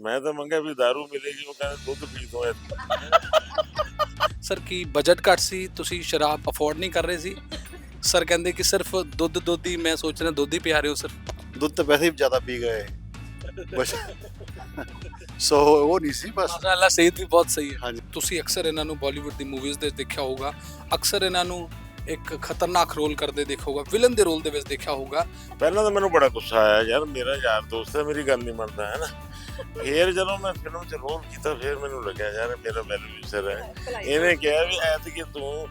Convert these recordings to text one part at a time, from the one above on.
ਮੈਂ ਤਾਂ ਮੰਗਿਆ ਵੀ दारू ਮਿਲੇਗੀ ਉਹ ਕਹਿੰਦੇ ਦੁੱਧ ਪੀ ਦੋ ਸਰ ਕੀ ਬਜਟ ਘੱਟ ਸੀ? ਤੁਸੀਂ ਸ਼ਰਾਬ ਅਫੋਰਡ ਨਹੀਂ ਕਰ ਰਹੇ ਸੀ? ਸਰ ਕਹਿੰਦੇ ਕਿ ਸਿਰਫ ਦੁੱਧ ਦੁੱਧ ਹੀ ਮੈਂ ਸੋਚ ਰਿਹਾ ਦੁੱਧ ਹੀ ਪਿਆ ਰਹੇ ਹੋ ਸਰ ਦੁੱਧ ਤਾਂ ਵੈਸੇ ਹੀ ਜ਼ਿਆਦਾ ਪੀ ਗਏ। ਬਸ। ਸੋ ਉਹ ਨਹੀਂ ਸੀ ਬਸ। ਮਾਸ਼ਾਅੱਲਾ ਸਿਹਤ ਵੀ ਬਹੁਤ ਸਹੀ ਹੈ। ਹਾਂਜੀ। ਤੁਸੀਂ ਅਕਸਰ ਇਹਨਾਂ ਨੂੰ ਬਾਲੀਵੁੱਡ ਦੀ ਮੂਵੀਜ਼ ਦੇ ਦੇਖਿਆ ਹੋਊਗਾ। ਅਕਸਰ ਇਹਨਾਂ ਨੂੰ ਇੱਕ ਖਤਰਨਾਕ ਰੋਲ ਕਰਦੇ ਦੇਖਿਆ ਹੋਊਗਾ। ਵਿਲਨ ਦੇ ਰੋਲ ਦੇ ਵਿੱਚ ਦੇਖਿਆ ਹੋਊਗਾ। ਪਹਿਲਾਂ ਤਾਂ ਮੈਨੂੰ ਬੜਾ ਗੁੱਸਾ ਆਇਆ ਯਾਰ ਮੇਰਾ ਯਾਰ ਦੋਸਤ ਹੈ ਮੇਰੀ ਗੱਲ ਨਹੀਂ ਮੰਨਦਾ ਹੈ ਨਾ? ਫੇਰ ਜਦੋਂ ਮੈਂ ਫਿਲਮ 'ਚ ਰੋਲ ਕੀਤਾ ਫੇਰ ਮੈਨੂੰ ਲੱਗਿਆ ਯਾਰ ਮੇਰਾ ਵੈਲਿਊਸਰ ਹੈ। ਇਹਨੇ ਕਿਹਾ ਵੀ ਐਤਕੀ ਤੂੰ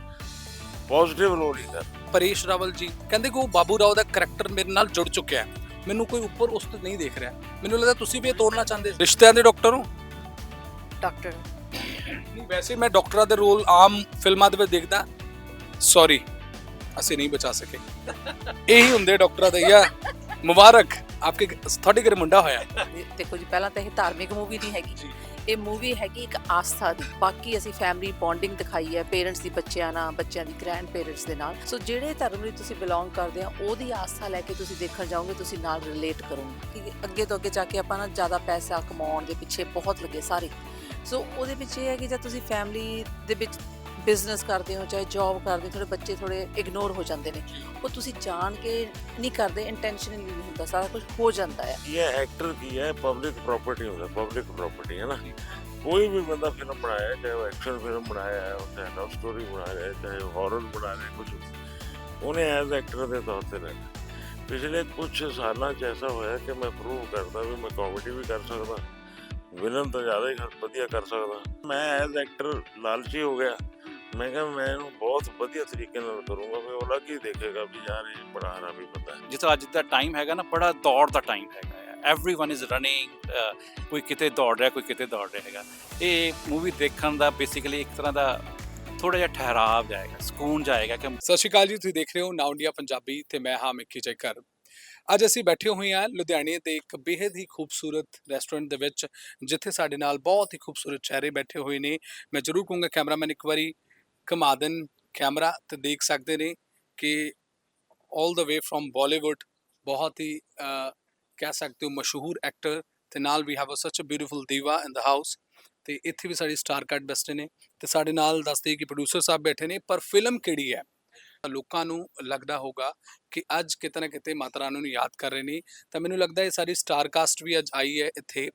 ਪੋਜ਼ਿਟਿਵ ਰੋਲ ਹੀ ਕਰ। ਪਰੇਸ਼ ਰਾਵਲ ਜੀ ਕਹਿੰਦੇ ਕਿ ਉਹ ਬਾਬੂ ਰਾਓ ਦਾ ਕਰੈਕਟਰ ਮੇਰੇ ਨਾਲ ਜੁੜ ਚੁੱਕਿਆ ਹੈ। ਮੈਨੂੰ ਕੋਈ ਉੱਪਰ ਉਸ ਤੇ ਨਹੀਂ ਦੇਖ ਰਿਹਾ। ਮੈਨੂੰ ਲੱਗਦਾ ਤੁਸੀਂ ਵੀ ਇਹ ਤੋੜਨਾ ਚਾਹੁੰਦੇ ਸੀ। ਰਿਸ਼ਤਿਆਂ ਦੇ ਡਾਕਟਰ ਹੋ? ਡਾਕਟਰ ਨਹੀਂ ਵੈਸੇ ਮੈਂ ਡਾਕਟਰਾਂ ਦੇ ਰੋਲ ਆਮ ਫਿਲਮਾਂ ਦੇ ਵਿੱਚ ਦੇਖਦਾ। ਸੌਰੀ ਅਸੀਂ ਨਹੀਂ ਬਚਾ ਸਕੇ। ਇਹੀ ਹੁੰਦੇ ਡਾਕਟਰਾਂ ਦੇ ਯਾ ਮੁਬਾਰਕ। ਆਪਕੇ ਤੁਹਾਡੇ ਘਰੇ ਮੁੰਡਾ ਹੋਇਆ ਦੇਖੋ ਜੀ ਪਹਿਲਾਂ ਤਾਂ ਇਹ ਧਾਰਮਿਕ ਮੂਵੀ ਨਹੀਂ ਹੈਗੀ। ਇਹ ਮੂਵੀ ਹੈਗੀ ਇੱਕ ਆਸਥਾ ਦੀ। ਬਾਕੀ ਅਸੀਂ ਫੈਮਿਲੀ ਬੌਂਡਿੰਗ ਦਿਖਾਈ ਹੈ ਪੇਰੈਂਟਸ ਦੀ ਬੱਚਿਆਂ ਨਾਲ ਬੱਚਿਆਂ ਦੀ ਗ੍ਰੈਂਡ ਪੇਰੈਂਟਸ ਦੇ ਨਾਲ। ਸੋ ਜਿਹੜੇ ਧਰਮ ਨੂੰ ਤੁਸੀਂ ਬਿਲੋਂਗ ਕਰਦੇ ਆ ਉਹਦੀ ਆਸਥਾ ਲੈ ਕੇ ਤੁਸੀਂ ਦੇਖਣ ਜਾਓਗੇ ਤੁਸੀਂ ਨਾਲ ਰਿਲੇਟ ਕਰੋਗੇ। ਕਿ ਅੱਗੇ ਤੋਂ ਅੱਗੇ ਜਾ ਕੇ ਆਪਾਂ ਨਾ ਜ਼ਿਆਦਾ ਪੈਸਾ ਕਮਾਉਣ ਦੇ ਪਿੱਛੇ ਬਹੁਤ ਲੱਗੇ ਸਾਰੇ। ਸੋ ਉਹਦੇ ਵਿੱਚ ਇਹ ਹੈ ਕਿ ਜਦ ਤੁਸੀਂ ਫੈਮਿਲੀ ਦੇ ਵਿੱਚ ਬਿਜ਼ਨਸ ਕਰਦੇ ਹੋ ਚਾਹੇ ਜੌਬ ਕਰਦੇ ਹੋ ਥੋੜੇ ਬੱਚੇ ਥੋੜੇ ਇਗਨੋਰ ਹੋ ਜਾਂਦੇ ਨੇ। ਉਹ ਤੁਸੀਂ ਜਾਣ ਕੇ ਨਹੀਂ ਕਰਦੇ ਇੰਟੈਂਸ਼ਨਲੀ ਨਹੀਂ ਹੁੰਦਾ ਸਾਰਾ ਕੁਝ ਹੋ ਜਾਂਦਾ ਹੈ ਇਹ ਐਕਟਰ ਕੀ ਹੈ ਪਬਲਿਕ ਪ੍ਰਾਪਰਟੀ ਹੁੰਦਾ ਪਬਲਿਕ ਪ੍ਰਾਪਰਟੀ ਹੈ ਨਾ। ਕੋਈ ਵੀ ਬੰਦਾ ਫਿਲਮ ਬਣਾਇਆ ਹੈ, ਚਾਹੇ ਉਹ ਐਕਸ਼ਨ ਫਿਲਮ ਬਣਾਇਆ ਹੈ ਉਹ ਚਾਹੇ ਲਵ ਸਟੋਰੀ ਬਣਾ ਰਿਹਾ ਹੈ ਚਾਹੇ ਹਾਰਰ ਬਣਾ ਰਿਹਾ ਹੈ ਕੁਝ ਉਹਨੇ ਐਜ਼ ਐਕਟਰ ਦੇ ਤੌਰ ਤੇ ਰਹਿਣਾ। ਪਿਛਲੇ ਕੁਝ ਸਾਲਾਂ 'ਚ ਐਸਾ ਹੋਇਆ ਕਿ ਮੈਂ ਪ੍ਰੂਵ ਕਰਦਾ ਵੀ ਮੈਂ ਕਾਮੇਡੀ ਵੀ ਕਰ ਸਕਦਾ ਵਿਲਨ ਤਾਂ ਜ਼ਿਆਦਾ ਹੀ ਕਰ- ਵਧੀਆ ਕਰ ਸਕਦਾ। ਮੈਂ ਐਜ਼ ਐਕਟਰ ਲਾਲਚੀ ਹੋ ਗਿਆ। ਮੈਂ ਕਿਹਾ ਮੈਂ ਇਹਨੂੰ ਬਹੁਤ ਵਧੀਆ ਤਰੀਕੇ ਨਾਲ ਕਰੂੰਗਾ ਵੀ ਉਹ ਲੱਗ ਦੇਖੇਗਾ ਵੀ ਯਾਰ ਇਹ ਬੜਾ ਹਰਾ ਵੀ ਬੰਦਾ ਹੈ। ਜਿੱਥੇ ਅੱਜ ਦਾ ਟਾਈਮ ਹੈਗਾ ਨਾ ਬੜਾ ਦੌੜ ਦਾ ਟਾਈਮ ਹੈਗਾ एवरीवन इज ਰਨਿੰਗ ਕੋਈ ਕਿਤੇ ਦੌੜ ਰਿਹਾ ਕੋਈ ਕਿਤੇ ਦੌੜ ਰਿਹਾ ਹੈਗਾ। ਇਹ ਮੂਵੀ ਦੇਖਣ ਦਾ ਬੇਸਿਕਲੀ ਇੱਕ ਤਰ੍ਹਾਂ ਦਾ ਥੋੜਾ ਜਿਹਾ ਠਹਿਰਾਵ ਜਾਏਗਾ ਸਕੂਨ ਜਾਏਗਾ ਕਿ ਸਤਿ ਸ਼੍ਰੀ ਅਕਾਲ ਜੀ ਤੁਸੀਂ ਦੇਖ ਰਹੇ ਹੋ ਨਾਉ ਇੰਡੀਆ ਪੰਜਾਬੀ ਤੇ ਮੈਂ ਹਾਂ ਮਿੱਕੀ ਜੈਕਰ। ਅੱਜ ਅਸੀਂ ਬੈਠੇ ਹੋਏ ਹਾਂ ਲੁਧਿਆਣੇ ਤੇ ਇੱਕ ਬੇहद ਹੀ ਖੂਬਸੂਰਤ ਰੈਸਟੋਰੈਂਟ ਦੇ ਵਿੱਚ ਜਿੱਥੇ ਸਾਡੇ ਨਾਲ ਬਹੁਤ ਹੀ ਖੂਬਸੂਰਤ ਚਿਹਰੇ ਬੈਠੇ ਹੋਏ ਨੇ। ਮੈਂ ਜ਼ਰੂਰ ਕਹੂੰਗਾ ਕੈਮਰਾਮੈਨ ਇੱਕ ਵਾਰੀ। ਘੁਮਾ ਦੇਣ ਕੈਮਰਾ ਤੇ ਦੇਖ ਸਕਦੇ ਨੇ ਕਿ 올 ਦਾ ਵੇ ਫਰਮ ਬਾਲੀਵੁੱਡ ਬਹੁਤ ਹੀ ਕਹਿ ਸਕਦੇ ਹੋ ਮਸ਼ਹੂਰ ਐਕਟਰ ਤੇ ਨਾਲ ਵੀ ਹੈਵ ਸੱਚ ਅ ਬਿਊਟੀਫੁਲ ਦੀਵਾ ਇਨ ਦਾ ਹਾਊਸ ਤੇ ਇੱਥੇ ਵੀ ਸਾਡੀ ਸਟਾਰ ਕੱਟ ਬੈਸਟ ਨੇ ਤੇ ਸਾਡੇ ਨਾਲ ਦੱਸਦੇ ਕਿ ਪ੍ਰੋਡਿਊਸਰ ਸਾਹਿਬ ਬੈਠੇ ਨੇ, ਪਰ ਫਿਲਮ ਕਿਹੜੀ ਹੈ? ਲੋਕਾਂ ਨੂੰ ਲੱਗਦਾ ਹੋਗਾ ਕਿ ਅੱਜ ਕਿਤੇ ਨਾ ਕਿਤੇ ਮਾਤਾ ਰਾਣੀ ਨੂੰ ਯਾਦ ਕਰ ਰਹੇ ਨੇ, ਤਾਂ ਮੈਨੂੰ ਲੱਗਦਾ ਇਹ ਸਾਰੀ ਸਟਾਰ ਕਾਸਟ ਵੀ ਅੱਜ ਆਈ ਹੈ ਇੱਥੇ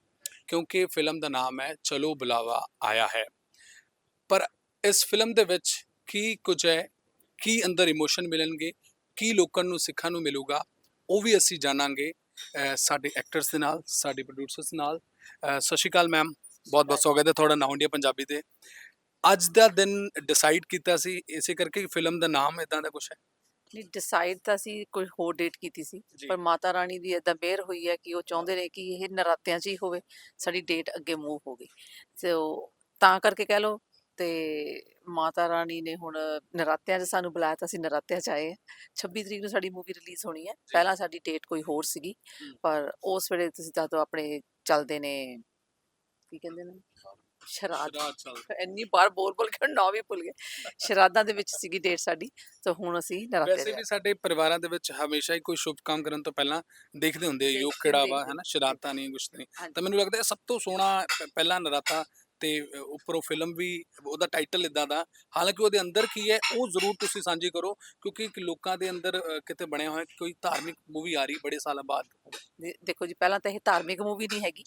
ਕਿਉਂਕਿ ਫਿਲਮ ਦਾ ਨਾਮ ਹੈ ਚਲੋ ਬੁਲਾਵਾ ਆਇਆ ਹੈ। ਪਰ ਇਸ ਫਿਲਮ ਦੇ ਵਿੱਚ ਕੀ ਕੁਝ ਹੈ ਕੀ ਅੰਦਰ ਇਮੋਸ਼ਨ ਮਿਲਣਗੇ ਕੀ ਲੋਕਾਂ ਨੂੰ ਸਿੱਖਣ ਨੂੰ ਮਿਲੂਗਾ ਉਹ ਵੀ ਅਸੀਂ ਜਾਣਾਂਗੇ ਸਾਡੇ ਐਕਟਰਸ ਦੇ ਨਾਲ ਸਾਡੇ ਪ੍ਰੋਡਿਊਸਰਸ ਨਾਲ। ਸਤਿ ਸ਼੍ਰੀ ਅਕਾਲ ਮੈਮ ਬਹੁਤ ਬਹੁਤ ਸਵਾਗਤ ਹੈ ਤੁਹਾਡਾ ਨਾਉ ਇੰਡੀਆ ਪੰਜਾਬੀ ਤੇ। ਅੱਜ ਦਾ ਦਿਨ ਡਿਸਾਈਡ ਕੀਤਾ ਸੀ ਇਸੇ ਕਰਕੇ ਫਿਲਮ ਦਾ ਨਾਮ ਇਦਾਂ ਦਾ ਕੁਝ ਹੈ। ਨਹੀਂ ਡਿਸਾਈਡ ਤਾਂ ਅਸੀਂ ਕੋਈ ਹੋਰ ਡੇਟ ਕੀਤੀ ਸੀ। ਪਰ ਮਾਤਾ ਰਾਣੀ ਦੀ ਏਦਾਂ ਮਿਹਰ ਹੋਈ ਹੈ ਕਿ ਉਹ ਚਾਹੁੰਦੇ ਨੇ ਕਿ ਇਹ ਨਰਾਤਿਆਂ 'ਚ ਹੀ ਹੋਵੇ ਸਾਡੀ ਡੇਟ ਅੱਗੇ ਮੂਵ ਹੋ ਗਈ। ਸੋ ਤਾਂ ਕਰਕੇ ਕਹਿ ਲਓ ਤੇ ਮਾਤਾ ਰਾਣੀ ਨੇ ਹੁਣ ਨਰਾਤਿਆਂ 'ਚ ਸਾਨੂੰ ਬੁਲਾਇਆ ਤਾਂ ਅਸੀਂ ਨਰਾਤਿਆਂ 'ਚ ਆਏ ਹਾਂ। 26 ਤਰੀਕ ਨੂੰ ਸਾਡੀ ਮੂਵੀ ਰਿਲੀਜ਼ ਹੋਣੀ ਹੈ। ਪਹਿਲਾਂ ਸਾਡੀ ਡੇਟ ਕੋਈ ਹੋਰ ਸੀਗੀ ਹਮ। ਪਰ ਉਸ ਵੇਲੇ ਤੁਸੀਂ ਜਦੋਂ ਆਪਣੇ ਚੱਲਦੇ ਨੇ ਕੀ ਕਹਿੰਦੇ ਨੇ? ਸ਼ਰਾਧ। ਸ਼ਰਾਧ ਚੱਲ ਇੰਨੀ ਬੋਲ ਬੋਲ ਕੇ ਨਾਂ ਵੀ ਭੁੱਲ ਗਏ। ਸ਼ਰਾਧਾਂ ਦੇ ਵਿੱਚ ਸੀਗੀ ਡੇਟ ਸਾਡੀ ਤਾਂ ਹੁਣ ਅਸੀਂ ਨਰਾਤੇ ਵੈਸੇ ਦੇ ਵੀ ਸਾਡੇ ਪਰਿਵਾਰਾਂ ਦੇ ਵਿੱਚ ਹਮੇਸ਼ਾ ਹੀ ਕੋਈ ਸ਼ੁਭ ਕੰਮ ਕਰਨ ਤੋਂ ਪਹਿਲਾਂ ਦੇਖਦੇ ਹੁੰਦੇ ਆ ਯੋਗ ਦੇਖਦੇ ਕਿਹੜਾ ਵਾ ਦੇਖਦੇ ਹੈ ਨਾ ਸ਼ਰਾਰਤਾਂ ਨਹੀਂ ਕੁਛ ਨਹੀਂ। ਹਾਂਜੀ। ਤਾਂ ਮੈਨੂੰ ਲੱਗਦਾ ਇਹ ਸਭ ਤੋਂ ਸੋਹਣਾ ਪ- ਪਹਿਲਾ ਨਰਾਤਾ ਤੇ ਉੱਪਰੋਂ ਫਿਲਮ ਵੀ ਉਹਦਾ ਟਾਈਟਲ ਇਦਾਂ ਦਾ ਹਾਲਾਂਕਿ ਉਹਦੇ ਅੰਦਰ ਕੀ ਹੈ ਉਹ ਜ਼ਰੂਰ ਤੁਸੀਂ ਸਾਂਝੀ ਕਰੋ ਕਿਉਂਕਿ ਲੋਕਾਂ ਦੇ ਅੰਦਰ ਕਿਤੇ ਬਣਿਆ ਹੋਇਆ ਕੋਈ ਧਾਰਮਿਕ ਮੂਵੀ ਆ ਰਹੀ ਬੜੇ ਸਾਲਾਂ ਬਾਅਦ। ਦੇਖੋ ਜੀ ਪਹਿਲਾਂ ਤਾਂ ਇਹ ਧਾਰਮਿਕ ਮੂਵੀ ਨਹੀਂ ਹੈਗੀ।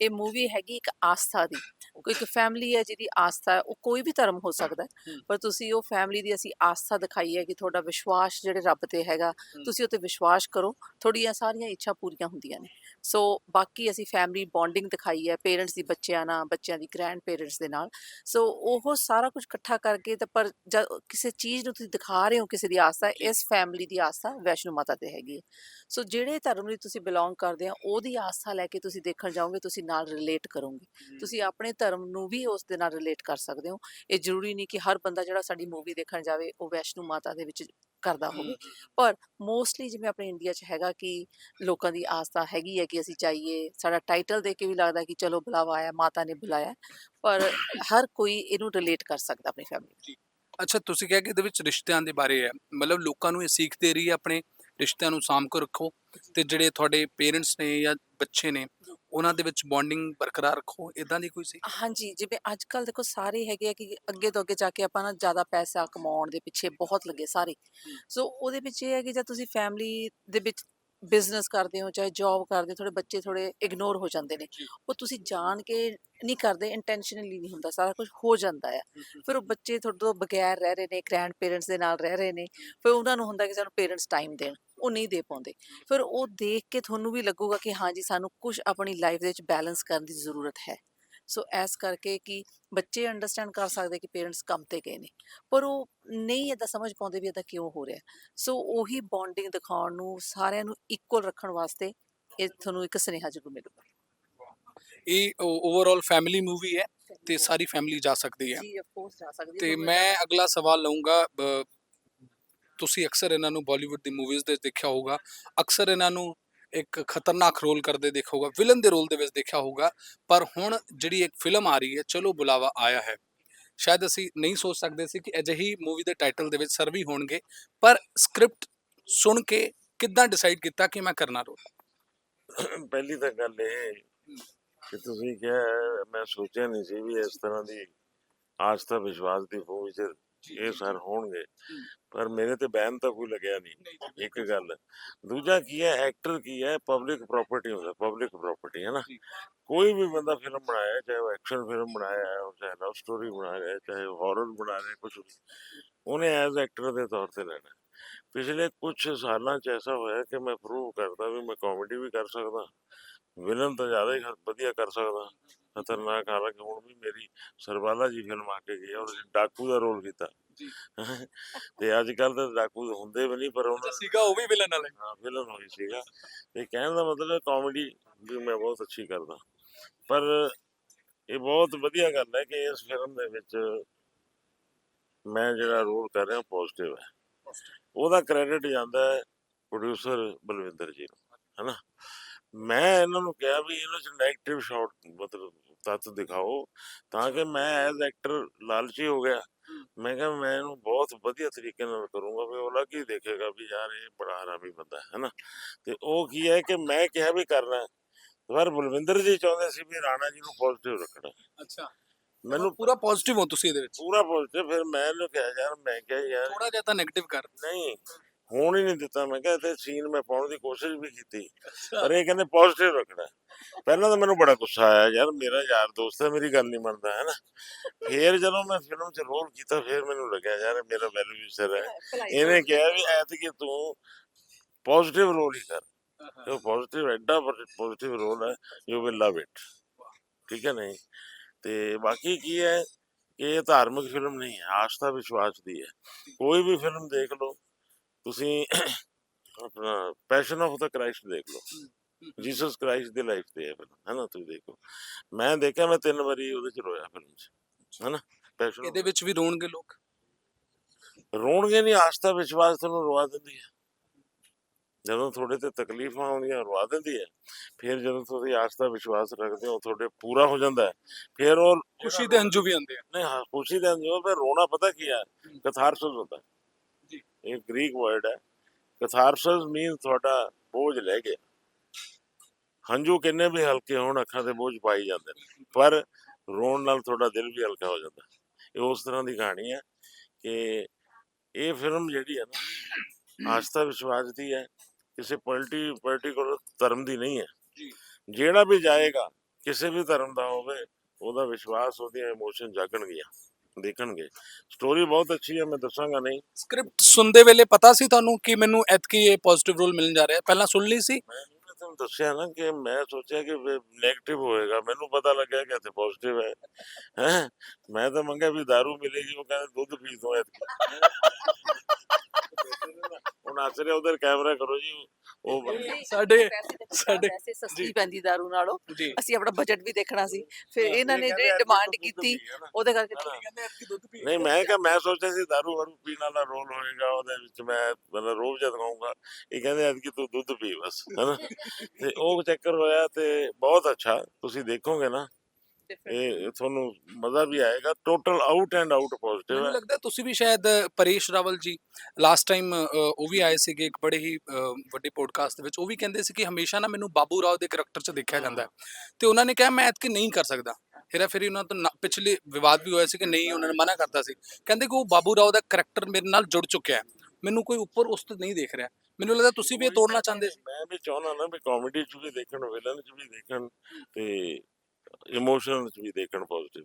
ਇਹ ਮੂਵੀ ਹੈਗੀ ਇੱਕ ਆਸਥਾ ਦੀ। ਕੋਈ ਇੱਕ ਫੈਮਿਲੀ ਹੈ ਜਿਹਦੀ ਆਸਥਾ ਹੈ ਉਹ ਕੋਈ ਵੀ ਧਰਮ ਹੋ ਸਕਦਾ। ਪਰ ਤੁਸੀਂ ਉਹ ਫੈਮਿਲੀ ਦੀ ਅਸੀਂ ਆਸਥਾ ਦਿਖਾਈ ਹੈ ਕਿ ਤੁਹਾਡਾ ਵਿਸ਼ਵਾਸ ਜਿਹੜੇ ਰੱਬ ਤੇ ਹੈਗਾ ਤੁਸੀਂ ਉਹ ਤੇ ਵਿਸ਼ਵਾਸ ਕਰੋ ਤੁਹਾਡੀਆਂ ਸਾਰੀਆਂ ਇੱਛਾ ਪੂਰੀਆਂ ਹੁੰਦੀਆਂ ਨੇ। ਸੋ ਬਾਕੀ ਅਸੀਂ ਫੈਮਿਲੀ ਬੌਂਡਿੰਗ ਦਿਖਾਈ ਹੈ ਪੇਰੈਂਟਸ ਦੀ ਬੱਚਿਆਂ ਨਾਲ ਬੱਚਿਆਂ ਦੀ ਗ੍ਰੈਂਡ ਪੇਰੈਂਟਸ ਦੇ ਨਾਲ। ਸੋ ਉਹ ਸਾਰਾ ਕੁਝ ਇਕੱਠਾ ਕਰਕੇ ਤੇ ਪਰ ਜਦ ਕਿਸੇ ਚੀਜ਼ ਨੂੰ ਤੁਸੀਂ ਦਿਖਾ ਰਹੇ ਹੋ ਕਿਸੇ ਦੀ ਆਸਥਾ ਇਸ ਫੈਮਿਲੀ ਦੀ ਆਸਥਾ ਵੈਸ਼ਨੂ ਮਾਤਾ ਤੇ ਹੈਗੀ ਹੈ। ਸੋ ਜਿਹੜੇ ਧਰਮ ਨੂੰ ਤੁਸੀਂ ਬਿਲੋਂਗ ਕਰਦੇ ਆ ਉਹਦੀ ਆਸਥਾ ਲੈ ਕੇ ਤੁਸੀਂ ਦੇਖਣ ਜਾਓਗੇ ਤੁਸੀਂ ਨਾਲ ਰਿਲੇਟ ਕਰੋਗੇ। ਤੁਸੀਂ ਆਪਣੇ ਧਰਮ ਨੂੰ ਵੀ ਉਸ ਦੇ ਨਾਲ ਰਿਲੇਟ ਕਰ ਸਕਦੇ ਹੋ। ਇਹ ਜ਼ਰੂਰੀ ਨਹੀਂ ਕਿ ਹਰ ਬੰਦਾ ਜਿਹੜਾ ਸਾਡੀ ਮੂਵੀ ਦੇਖਣ ਜਾਵੇ ਉਹ ਵੈਸ਼ਨੂ ਮਾਤਾ ਦੇ ਵਿੱਚ ਕਰਦਾ ਹੋਵੇ। ਪਰ ਮੋਸਟਲੀ ਜਿਵੇਂ ਆਪਣੇ ਇੰਡੀਆ 'ਚ ਹੈਗਾ ਕਿ ਲੋਕਾਂ ਦੀ ਆਸਥਾ ਹੈਗੀ ਹੈ ਕਿ ਅਸੀਂ ਚਾਹੀਏ ਸਾਡਾ ਟਾਈਟਲ ਦੇਖ ਕੇ ਵੀ ਲੱਗਦਾ ਕਿ ਚਲੋ ਬੁਲਾਵਾ ਆਇਆ ਮਾਤਾ ਨੇ ਬੁਲਾਇਆ। ਪਰ ਹਰ ਕੋਈ ਇਹਨੂੰ ਰਿਲੇਟ ਕਰ ਸਕਦਾ ਆਪਣੀ ਫੈਮਿਲੀ ਅੱਛਾ ਤੁਸੀਂ ਕਿਹਾ ਕਿ ਇਹਦੇ ਵਿੱਚ ਰਿਸ਼ਤਿਆਂ ਦੇ ਬਾਰੇ ਹੈ। ਮਤਲਬ ਲੋਕਾਂ ਨੂੰ ਇਹ ਸਿੱਖ ਦੇ ਰਹੀ ਹੈ ਆਪਣੇ ਰਿਸ਼ਤਿਆਂ ਨੂੰ ਸਾਂਭ ਕੇ ਰੱਖੋ। ਤੇ ਜਿਹੜੇ ਤੁਹਾਡੇ ਪੇਰੈਂਟਸ ਨੇ ਜਾਂ ਬੱਚੇ ਨੇ ਉਹਨਾਂ ਦੇ ਵਿੱਚ ਬੌਂਡਿੰਗ ਬਰਕਰਾਰ ਰੱਖੋ ਇਦਾਂ ਦੀ ਕੋਈ ਸੀ? ਹਾਂਜੀ ਜਿਵੇਂ ਅੱਜ ਕੱਲ ਦੇਖੋ ਸਾਰੇ ਹੈਗੇ ਆ ਕਿ ਅੱਗੇ ਤੋਂ ਅੱਗੇ ਜਾ ਕੇ ਆਪਾਂ ਨਾ ਜ਼ਿਆਦਾ ਪੈਸਾ ਕਮਾਉਣ ਦੇ ਪਿੱਛੇ ਬਹੁਤ ਲੱਗੇ ਸਾਰੇ। ਸੋ ਉਹਦੇ ਵਿੱਚ ਇਹ ਹੈ ਕਿ ਜਦ ਤੁਸੀਂ ਫੈਮਿਲੀ ਦੇ ਵਿੱਚ ਬਿਜ਼ਨਸ ਕਰਦੇ ਹੋ ਚਾਹੇ ਜੌਬ ਕਰਦੇ ਹੋ ਥੋੜੇ ਬੱਚੇ ਥੋੜੇ ਇਗਨੋਰ ਹੋ ਜਾਂਦੇ ਨੇ। ਉਹ ਤੁਸੀਂ ਜਾਣ ਕੇ ਨਹੀਂ ਕਰਦੇ ਇੰਟੈਂਸ਼ਨਲੀ ਨਹੀਂ ਹੁੰਦਾ ਸਾਰਾ ਕੁਝ ਹੋ ਜਾਂਦਾ ਆ। ਫਿਰ ਉਹ ਬੱਚੇ ਤੁਹਾਡੇ ਤੋਂ ਬਗੈਰ ਰਹਿ ਰਹੇ ਨੇ ਗ੍ਰੈਂਡ ਪੇਰੈਂਟਸ ਦੇ ਨਾਲ ਰਹਿ ਰਹੇ ਨੇ ਫਿਰ ਉਹਨਾਂ ਨੂੰ ਹੁੰਦਾ ਕਿ ਸਾਨੂੰ ਪੇਰੈਂਟਸ ਟਾਈਮ ਦੇਣ ਉਹ ਨਹੀਂ ਦੇ ਪਾਉਂਦੇ। ਫਿਰ ਉਹ ਦੇਖ ਕੇ ਤੁਹਾਨੂੰ ਵੀ ਲੱਗੂਗਾ ਕਿ ਹਾਂਜੀ ਸਾਨੂੰ ਕੁਝ ਆਪਣੀ ਲਾਈਫ ਦੇ ਵਿੱਚ ਬੈਲੈਂਸ ਕਰਨ ਦੀ ਜ਼ਰੂਰਤ ਹੈ। ਸੋ ਐਸ ਕਰਕੇ ਕਿ ਬੱਚੇ ਅੰਡਰਸਟੈਂਡ ਕਰ ਸਕਦੇ ਕਿ ਪੇਰੈਂਟਸ ਕੰਮ ਤੇ ਗਏ ਨੇ ਪਰ ਉਹ ਨਹੀਂ ਇਦਾਂ ਸਮਝ ਪਾਉਂਦੇ ਵੀ ਇਦਾਂ ਕਿਉਂ ਹੋ ਰਿਹਾ। ਸੋ ਉਹੀ ਬੌਂਡਿੰਗ ਦਿਖਾਉਣ ਨੂੰ ਸਾਰਿਆਂ ਨੂੰ ਇਕੁਅਲ ਰੱਖਣ ਵਾਸਤੇ ਇਹ ਤੁਹਾਨੂੰ ਇੱਕ ਸੁਨੇਹਾ ਜ਼ਰੂਰ ਮਿਲੂਗਾ। ਇਹ ਓਵਰਆਲ ਫੈਮਿਲੀ ਮੂਵੀ ਹੈ ਤੇ ਸਾਰੀ ਫੈਮਿਲੀ ਜਾ ਸਕਦੀ ਹੈ। ਜੀ ਆਫ ਕੋਰਸ ਜਾ ਸਕਦੀ ਹੈ। ਤੇ ਮੈਂ ਅਗਲਾ ਸਵਾਲ ਲਵਾਂਗਾ ਤੁਸੀਂ ਅਕਸਰ ਇਹਨਾਂ ਨੂੰ ਬਾਲੀਵੁੱਡ ਦੀ ਮੂਵੀਜ਼ ਦੇ ਦੇਖਿਆ ਹੋਊਗਾ। ਅਕਸਰ ਇਹਨਾਂ ਨੂੰ ਇੱਕ ਖਤਰਨਾਕ ਰੋਲ ਕਰਦੇ ਦੇਖਿਆ ਵਿਲਨ ਦੇ ਰੋਲ ਦੇ ਵਿੱਚ ਦੇਖਿਆ ਹੋਊਗਾ, ਪਰ ਹੁਣ ਜਿਹੜੀ ਇੱਕ ਫਿਲਮ ਆ ਰਹੀ ਹੈ, ਚਲੋ ਬੁਲਾਵਾ ਆਇਆ ਹੈ। ਸ਼ਾਇਦ ਅਸੀਂ ਨਹੀਂ ਸੋਚ ਸਕਦੇ ਸੀ ਕਿ ਅਜਿਹੀ ਮੂਵੀ ਦੇ ਟਾਈਟਲ ਦੇ ਵਿੱਚ ਸਰਵੀ ਹੋਣਗੇ, ਪਰ ਸਕ੍ਰਿਪਟ ਸੁਣ ਕੇ ਕਿੱਦਾਂ ਡਿਸਾਈਡ ਕੀਤਾ ਕਿ ਮੈਂ ਕਰਨਾ ਰੋਲ ਪਹਿਲੀ ਤਾਂ ਗੱਲ ਇਹ ਕਿ ਤੁਸੀਂ ਕਿਹਾ, ਮੈਂ ਸੋਚਿਆ ਨਹੀਂ ਸੀ ਵੀ ਇਸ ਤਰ੍ਹਾਂ ਦੀ ਆਸਥਾ ਵਿਸ਼ਵਾਸ ਦੀ ਮੂਵੀ ਚ ਇਹ ਸਰ ਹੋਣਗੇ। ਪਰ ਮੇਰੇ ਤੇ ਬੈਨ ਤਾਂ ਕੋਈ ਲੱਗਿਆ ਨਹੀਂ ਇੱਕ ਗੱਲ। ਦੂਜਾ ਕੀ ਹੈ ਐਕਟਰ ਕੀ ਹੈ ਪਬਲਿਕ ਪ੍ਰਾਪਰਟੀ ਹੁੰਦਾ ਪਬਲਿਕ ਪ੍ਰਾਪਰਟੀ ਹੈ ਨਾ। ਕੋਈ ਵੀ ਬੰਦਾ ਫਿਲਮ ਬਣਾਇਆ ਚਾਹੇ ਉਹ ਐਕਸ਼ਨ ਫਿਲਮ ਬਣਾਇਆ ਹੈ ਚਾਹੇ ਲਵ ਸਟੋਰੀ ਬਣਾ ਰਿਹਾ ਹੈ, ਚਾਹੇ ਹਾਰਰ ਬਣਾ ਰਿਹਾ ਕੁਝ ਉਹਨੇ ਐਜ਼ ਐਕਟਰ ਦੇ ਤੌਰ ਤੇ ਲੈਣਾ। ਪਿਛਲੇ ਕੁਝ ਸਾਲਾਂ ਚ ਐਸਾ ਹੋਇਆ ਕਿ ਮੈਂ ਪ੍ਰੂਵ ਕਰਦਾ ਵੀ ਮੈਂ ਕਾਮੇਡੀ ਵੀ ਕਰ ਸਕਦਾ ਵਿਲਨ ਤਾਂ ਜ਼ਿਆਦਾ ਹੀ ਵਧੀਆ ਕਰ ਸਕਦਾ। ਖਤਰਨਾਕ ਹਾਲਾਂਕਿ ਹੁਣ ਵੀ ਮੇਰੀ ਸਰਬਾਲਾ ਜੀ ਫਿਲਮ ਆ ਕੇ ਗਈ 'ਚ ਡਾਕੂ ਦਾ ਰੋਲ ਕੀਤਾ। ਜੀ। ਤੇ ਅੱਜ ਕੱਲ ਤਾਂ ਡਾਕੂ ਹੁੰਦੇ ਵੀ ਨਹੀਂ ਪਰ ਉਹਨਾਂ ਸੀਗਾ ਉਹ ਵੀ ਵਿਲਨ ਵਾਲੇ। ਹਾਂ ਵਿਲਨ ਹੋਈ ਸੀਗਾ। ਤੇ ਕਹਿਣ ਦਾ ਮਤਲਬ ਹੈ ਕਾਮੇਡੀ ਵੀ ਮੈਂ ਬਹੁਤ ਅੱਛੀ ਕਰਦਾ। ਪਰ ਇਹ ਬਹੁਤ ਵਧੀਆ ਗੱਲ ਹੈ ਕਿ ਇਸ ਫਿਲਮ ਦੇ ਵਿੱਚ ਮੈਂ ਜਿਹੜਾ ਰੋਲ ਕਰ ਰਿਹਾ ਪੋਜ਼ਿਟਿਵ ਹੈ। ਉਹਦਾ ਕ੍ਰੈਡਿਟ ਜਾਂਦਾ ਹੈ ਪ੍ਰੋਡਿਊਸਰ ਬਲਵਿੰਦਰ ਜੀ ਨੂੰ ਹੈਨਾ? ਮੈਂ ਇਹਨਾਂ ਨੂੰ ਕਿਹਾ ਵੀ ਇਹਨਾਂ 'ਚ ਨੈਗੇਟਿਵ ਸ਼ਾਟ ਮਤਲਬ ਤੱਤ ਦਿਖਾਓ ਤਾਂ ਕਿ ਮੈਂ ਐਜ਼ ਐਕਟਰ ਲਾਲਚੀ ਹੋ ਗਿਆ। ਮੈਂ ਕਿਹਾ ਮੈਂ ਇਹਨੂੰ ਬਹੁਤ ਵਧੀਆ ਤਰੀਕੇ ਨਾਲ ਕਰੂੰਗਾ ਵੀ ਉਹ ਅਲੱਗ ਹੀ ਦੇਖੇਗਾ ਵੀ ਯਾਰ ਇਹ ਬੜਾ ਹਰਾਮੀ ਬੰਦਾ ਹੈ ਨਾ। ਤੇ ਉਹ ਕੀ ਹੈ ਕਿ ਮੈਂ ਕਿਹਾ ਵੀ ਕਰਨਾ। ਪਰ ਬਲਵਿੰਦਰ ਜੀ ਚਾਹੁੰਦੇ ਸੀ ਵੀ ਰਾਣਾ ਜੀ ਨੂੰ ਪੋਜ਼ਿਟਿਵ ਰੱਖਣਾ ਅੱਛਾ। ਮੈਨੂੰ ਪੂਰਾ ਪੋਜ਼ਿਟਿਵ ਹੋ ਤੁਸੀਂ ਇਹਦੇ ਵਿੱਚ? ਪੂਰਾ ਪੋਜ਼ਿਟਿਵ ਫਿਰ ਮੈਂ ਇਹਨੂੰ ਕਿਹਾ ਯਾਰ ਮੈਂ ਕਿਹਾ ਯਾਰ ਥੋੜਾ ਜਿਹਾ ਤਾਂ 네ਗੇਟਿਵ ਕਰ। ਨਹੀਂ ਹੋਣ ਹੀ ਨਹੀਂ ਦਿੱਤਾ। ਮੈਂ ਕਿਹਾ ਤੇ ਸੀਨ ਮੈਂ ਪਾਉਣ ਦੀ ਕੋਸ਼ਿਸ਼ ਵੀ ਕੀਤੀ। ਪਰ ਇਹ ਕਹਿੰਦੇ ਪੋਜ਼ਿਟਿਵ ਰੱਖਣਾ। ਪਹਿਲਾਂ ਤਾਂ ਮੈਨੂੰ ਬੜਾ ਗੁੱਸਾ ਆਇਆ ਯਾਰ ਮੇਰਾ ਯਾਰ ਦੋਸਤ ਹੈ ਮੇਰੀ ਗੱਲ ਨਹੀਂ ਮੰਨਦਾ ਹੈ ਨਾ? ਫਿਰ ਜਦੋਂ ਮੈਂ ਫਿਲਮ 'ਚ ਰੋਲ ਕੀਤਾ ਫਿਰ ਮੈਨੂੰ ਲੱਗਿਆ ਯਾਰ ਮੇਰਾ ਵੈਲਿਊ ਸਰ ਹੈ। ਇਹਨੇ ਕਿਹਾ ਵੀ ਐਤਕੀ ਤੂੰ ਪੋਜ਼ਿਟਿਵ ਰੋਲ ਹੀ ਕਰ। ਉਹ ਪੋਜ਼ਿਟਿਵ ਐਡਾ ਪੋਜ਼ਿਟਿਵ ਰੋਲ ਹੈ ਯੂ ਵਿਲ ਲਵ ਇਟ ਠੀਕ ਹੈ ਨਹੀਂ? ਤੇ ਬਾਕੀ ਕੀ ਹੈ ਕਿ ਇਹ ਧਾਰਮਿਕ ਫਿਲਮ ਨਹੀਂ ਹੈ ਆਸਥਾ ਵਿਸ਼ਵਾਸ ਦੀ ਹੈ। ਕੋਈ ਵੀ ਫਿਲਮ ਦੇਖ ਲਓ ਤੁਸੀਂ ਆਪਣਾ ਪੈਸ਼ਨ ਆਫ ਦਾ ਕ੍ਰਾਈਸਟ ਦੇਖ ਲਓ। ਜੀਸਸ ਕ੍ਰਾਈਸਟ ਦੀ ਲਾਈਫ ਤੇ ਹੈ ਫਿਲਮ ਹੈ ਨਾ ਤੁਸੀਂ ਦੇਖੋ। ਮੈਂ ਦੇਖਿਆ ਮੈਂ ਤਿੰਨ ਵਾਰੀ ਉਹਦੇ ਚ ਰੋਇਆ ਫਿਲਮ 'ਚ ਹੈ ਨਾ ਪੈਸ਼ਨ ਇਹਦੇ ਵਿੱਚ ਵੀ ਰੋਣਗੇ ਲੋਕ? ਰੋਣਗੇ ਨਹੀਂ ਆਸਥਾ ਵਿਸ਼ਵਾਸ ਤੁਹਾਨੂੰ ਰਵਾ ਦਿੰਦੀ ਹੈ। ਜਦੋਂ ਤੁਹਾਡੇ ਤੇ ਤਕਲੀਫਾਂ ਆਉਂਦੀਆਂ ਰਵਾ ਦਿੰਦੀ ਹੈ। ਫਿਰ ਜਦੋਂ ਤੁਸੀਂ ਆਸਥਾ ਵਿਸ਼ਵਾਸ ਰੱਖਦੇ ਹੋ ਤੁਹਾਡੇ ਪੂਰਾ ਹੋ ਜਾਂਦਾ ਹੈ। ਫਿਰ ਉਹ ਖੁਸ਼ੀ ਦੇ ਹੰਝੂ ਵੀ ਆਉਂਦੇ ਨਹੀਂ ਹਾਂ ਖੁਸ਼ੀ ਦੇ ਅੰਦਰ ਫਿਰ ਰੋਣਾ ਪਤਾ ਕੀ ਹੈ? ਕਥਾਰਸਸ ਹੁੰਦਾ ਹੈ। ਇਹ ਗ੍ਰੀਕ ਵਰਡ ਹੈ। ਕਥਾਰਸਸ ਮੀਨ ਤੁਹਾਡਾ ਬੋਝ ਲੈ ਗਿਆ। ਹੰਝੂ ਕਿੰਨੇ ਵੀ ਹਲਕੇ ਹੋਣ ਅੱਖਾਂ ਦੇ ਬੋਝ ਪਾਈ ਜਾਂਦੇ ਨੇ। ਪਰ ਰੋਣ ਨਾਲ ਤੁਹਾਡਾ ਦਿਲ ਵੀ ਹਲਕਾ ਹੋ ਜਾਂਦਾ। ਇਹ ਉਸ ਤਰ੍ਹਾਂ ਦੀ ਕਹਾਣੀ ਹੈ ਕਿ ਇਹ ਫਿਲਮ ਜਿਹੜੀ ਹੈ ਨਾ ਆਸਥਾ ਵਿਸ਼ਵਾਸ ਦੀ ਹੈ। ਕਿਸੇ ਪੋਲਿਟੀ ਪਰਟੀਕੁਲਰ ਧਰਮ ਦੀ ਨਹੀਂ ਹੈ। ਜਿਹੜਾ ਵੀ ਜਾਏਗਾ ਕਿਸੇ ਵੀ ਧਰਮ ਦਾ ਹੋਵੇ ਉਹਦਾ ਵਿਸ਼ਵਾਸ ਉਹਦੀਆਂ ਇਮੋਸ਼ਨ ਜਾਗਣਗੀਆਂ। ਦੇਖਣਗੇ। ਸਟੋਰੀ ਬਹੁਤ ਅੱਛੀ ਹੈ ਮੈਂ ਦੱਸਾਂਗਾ ਨਹੀਂ। ਸਕ੍ਰਿਪਟ ਸੁਣਦੇ ਵੇਲੇ ਪਤਾ ਸੀ ਤੁਹਾਨੂੰ ਕਿ ਮੈਨੂੰ ਐਤਕੀ ਇਹ ਪੋਜ਼ਿਟਿਵ ਰੋਲ ਮਿਲਣ ਜਾ ਰਿਹਾ। ਪਹਿਲਾਂ ਸੁਣ ਲਈ ਸੀ? ਦੱਸਿਆ ਨਾ ਕਿ ਮੈਂ ਸੋਚਿਆ ਕਿ 네ਗੇਟਿਵ ਹੋਏਗਾ। ਮੈਨੂੰ ਪਤਾ ਲੱਗਿਆ ਕਿ ਇੱਥੇ ਪੋਜ਼ਿਟਿਵ ਹੈ। ਹੈ? ਮੈਂ ਤਾਂ ਮੰਗਿਆ ਵੀ दारू ਮਿਲੇਗੀ ਉਹ ਕਹਿੰਦੇ ਦੁੱਧ ਪੀ ਦੋ ਐਤਕੀ। ਹੁਣ ਆਸਰੇ ਉਧਰ ਕੈਮਰਾ ਕਰੋ ਜੀ। ਉਹ ਸਾਡੇ- ਸਾਡੇ ਵੈਸੇ ਸਸਤੀ। ਪੈਂਦੀ ਦਾਰੂ ਨਾਲੋਂ। ਜੀ। ਅਸੀਂ ਆਪਣਾ ਬਜਟ ਵੀ ਦੇਖਣਾ ਸੀ। ਫਿਰ ਇਹਨਾਂ ਇਹ ਨੇ ਜਿਹੜੀ ਡਿਮਾਂਡ ਕੀਤੀ। ਉਹਦੇ ਕਰਕੇ। ਕਹਿੰਦੇ ਐਤਕੀ ਦੁੱਧ ਪੀ ਨਹੀਂ ਮੈਂ ਕਿਹਾ ਮੈਂ ਸੋਚਿਆ ਸੀ दारू ਵਾਰੂ ਪੀਣ ਵਾਲਾ ਰੋਲ ਹੋਏਗਾ ਉਹਦੇ ਵਿੱਚ ਮੈਂ ਮਤਲਬ ਰੋਜ਼ ਜਦ ਖਾਊਂਗਾ ਇਹ ਕਹਿੰਦੇ ਐਤਕੀ ਤੂੰ ਦੁੱਧ ਪੀ ਬਸ ਹੈਨਾ? ਤੇ ਉਹ ਚੱਕਰ ਹੋਇਆ ਤੇ ਬਹੁਤ ਅੱਛਾ ਤੁਸੀਂ ਦੇਖੋਗੇ ਨਾ। ਇਹ ਤੁਹਾਨੂੰ ਮਜ਼ਾ ਵੀ ਆਏਗਾ। Total out and out positive ਮੈਨੂੰ ਹੈ। ਲੱਗਦਾ ਤੁਸੀਂ ਵੀ ਸ਼ਾਇਦ ਪਰੇਸ਼ ਰਾਵਲ ਜੀ ਲਾਸਟ ਟਾਈਮ ਉਹ ਵੀ ਆਏ ਸੀਗੇ ਇੱਕ ਬੜੇ ਹੀ ਵੱਡੇ ਪੋਡਕਾਸਟ ਦੇ ਵਿੱਚ। ਉਹ ਵੀ ਕਹਿੰਦੇ ਸੀ ਕਿ ਹਮੇਸ਼ਾ ਨਾ ਮੈਨੂੰ ਬਾਬੂ ਰਾਓ ਦੇ ਕਰੈਕਟਰ 'ਚ ਦੇਖਿਆ ਜਾਂਦਾ ਹੈ। ਤੇ ਉਹਨਾਂ ਨੇ ਕਿਹਾ ਮੈਂ ਐਤਕੀ ਨਹੀਂ ਕਰ ਸਕਦਾ। ਹੇਰਾ ਫੇਰੀ ਉਹਨਾਂ ਤੋਂ ਪਿਛਲੇ ਵਿਵਾਦ ਵੀ ਹੋਇਆ ਸੀ ਕਿ ਨਹੀਂ ਉਹਨਾਂ ਨੇ ਮਨਾ ਕਰਤਾ ਸੀ। ਕਹਿੰਦੇ ਕਿ ਉਹ ਬਾਬੂ ਰਾਓ ਦਾ ਕਰੈਕਟਰ ਮੇਰੇ ਨਾਲ ਜੁੜ ਚੁੱਕਿਆ ਹੈ। ਮੈਨੂੰ ਕੋਈ ਉੱਪਰ ਉਸ ਤੋਂ ਨਹੀਂ ਦੇਖ ਰਿਹਾ। ਮੈਨੂੰ ਲੱਗਦਾ ਤੁਸੀਂ ਵੀ ਇਹ ਤੋੜਨਾ ਚਾਹੁੰਦੇ ਸੀ। ਮੈਂ ਵੀ ਚਾਹੁੰਦਾ ਨਾ ਵੀ ਕਾਮੇਡੀ ਚ ਵੀ ਦੇਖਣ ਵਿਲਨ ਚ ਵੀ ਦੇਖਣ ਤੇ ਇਮੋਸ਼ਨ ਚ ਵੀ ਦੇਖਣ ਪੋਜ਼ਿਟਿਵ